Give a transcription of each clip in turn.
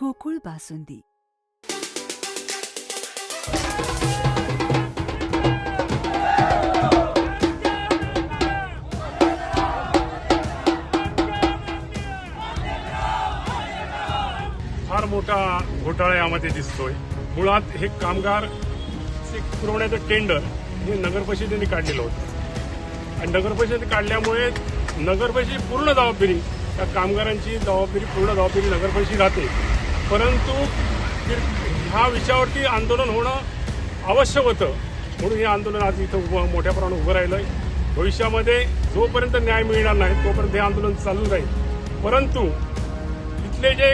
गोकुळ बासुंदी. फार मोठा घोटाळा यामध्ये दिसतोय. मुळात हे कामगार पुरवण्याचं टेंडर हे नगर परिषदेने काढलेलं होतं. आणि नगर परिषद काढल्यामुळे नगर परिषद पूर्ण जबाबदारी त्या कामगारांची जबाबदारी पूर्ण जबाबदारी नगर परिषद राहते. परंतु ह्या विषयावरती आंदोलन होणं आवश्यक होतं. म्हणून हे आंदोलन आज इथं उभं मोठ्या प्रमाणात उभं आहे भविष्यामध्ये जोपर्यंत न्याय मिळणार नाही तोपर्यंत हे आंदोलन चालू राहील परंतु इथले जे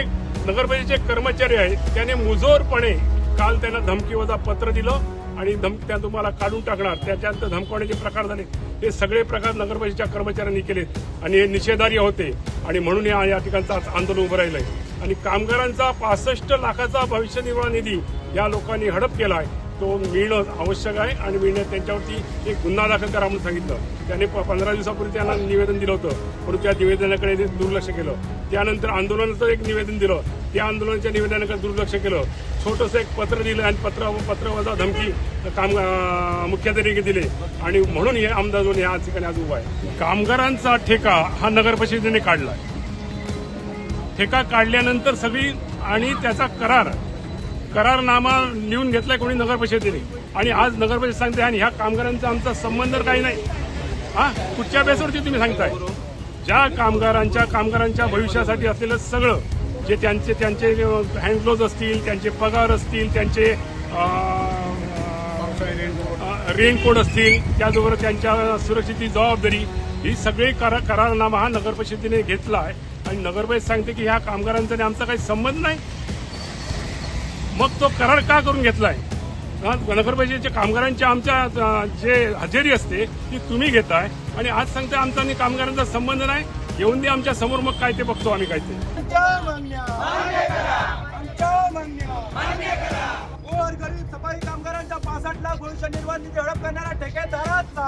नगरपरिषदेचे कर्मचारी आहेत त्याने मुजोरपणे काल त्यांना धमकीवजा पत्र दिलं आणि धमकी त्या तुम्हाला काढून टाकणार. त्याच्यानंतर धमकवण्याचे प्रकार झाले. हे सगळे प्रकार नगरपरिषदेच्या कर्मचाऱ्यांनी केले आणि हे निषेधार्य होते. आणि म्हणून या या ठिकाणचं आज आंदोलन उभं राहिलं आहे आणि कामगारांचा पासष्ट लाखाचा भविष्य निर्वाह निधी या लोकांनी हडप केला आहे तो मिळणं आवश्यक आहे आणि मिळणं त्यांच्यावरती एक गुन्हा दाखल करा म्हणून सांगितलं. त्याने पंधरा दिवसापूर्वी त्यांना निवेदन दिलं होतं. परंतु त्या निवेदनाकडे दुर्लक्ष केलं. त्यानंतर आंदोलनाचं एक निवेदन दिलं. त्या आंदोलनाच्या निवेदनाकडे दुर्लक्ष केलं. छोटंसं एक पत्र दिलं आणि पत्र पत्र वजा धमकी काम मुख्याधिकारी दिले. आणि म्हणून हे आमदार दोन या ठिकाणी आज उभा आहे. कामगारांचा ठेका हा नगर परिषदेने काढला ठेका काढल्यानंतर सगळी आणि त्याचा करार करारनामा लिहून घेतलाय कोणी नगर परिषदेने. आणि आज नगर परिषद सांगते आणि ह्या कामगारांचा आमचा संबंध काही नाही. हा? कुठच्या बेसवरती तुम्ही सांगताय? ज्या कामगारांच्या कामगारांच्या भविष्यासाठी असलेलं सगळं जे त्यांचे त्यांचे हँडग्लोज असतील त्यांचे पगार असतील त्यांचे रेनकोट असतील त्याचबरोबर त्यांच्या सुरक्षेची जबाबदारी ही सगळी करारनामा हा नगर परिषदेने घेतला आहे आणि नगर परिषद सांगते की ह्या कामगारांचा आणि आमचा काही संबंध नाही. मग तो करार का करून घेतलाय? हा, नगर परिषदेच्या कामगारांच्या आमच्या जे हजेरी असते ती तुम्ही घेताय. आणि आज सांगताय आमचा आणि कामगारांचा संबंध नाही. येऊन दे आमच्यासमोर मग काय ते बघतो आम्ही काय ते. गरीब सफाई कामगारांच्या पासष्ट लाख भविष्य निर्वाह निधी हडप करणाऱ्या ठेकेदारांचा.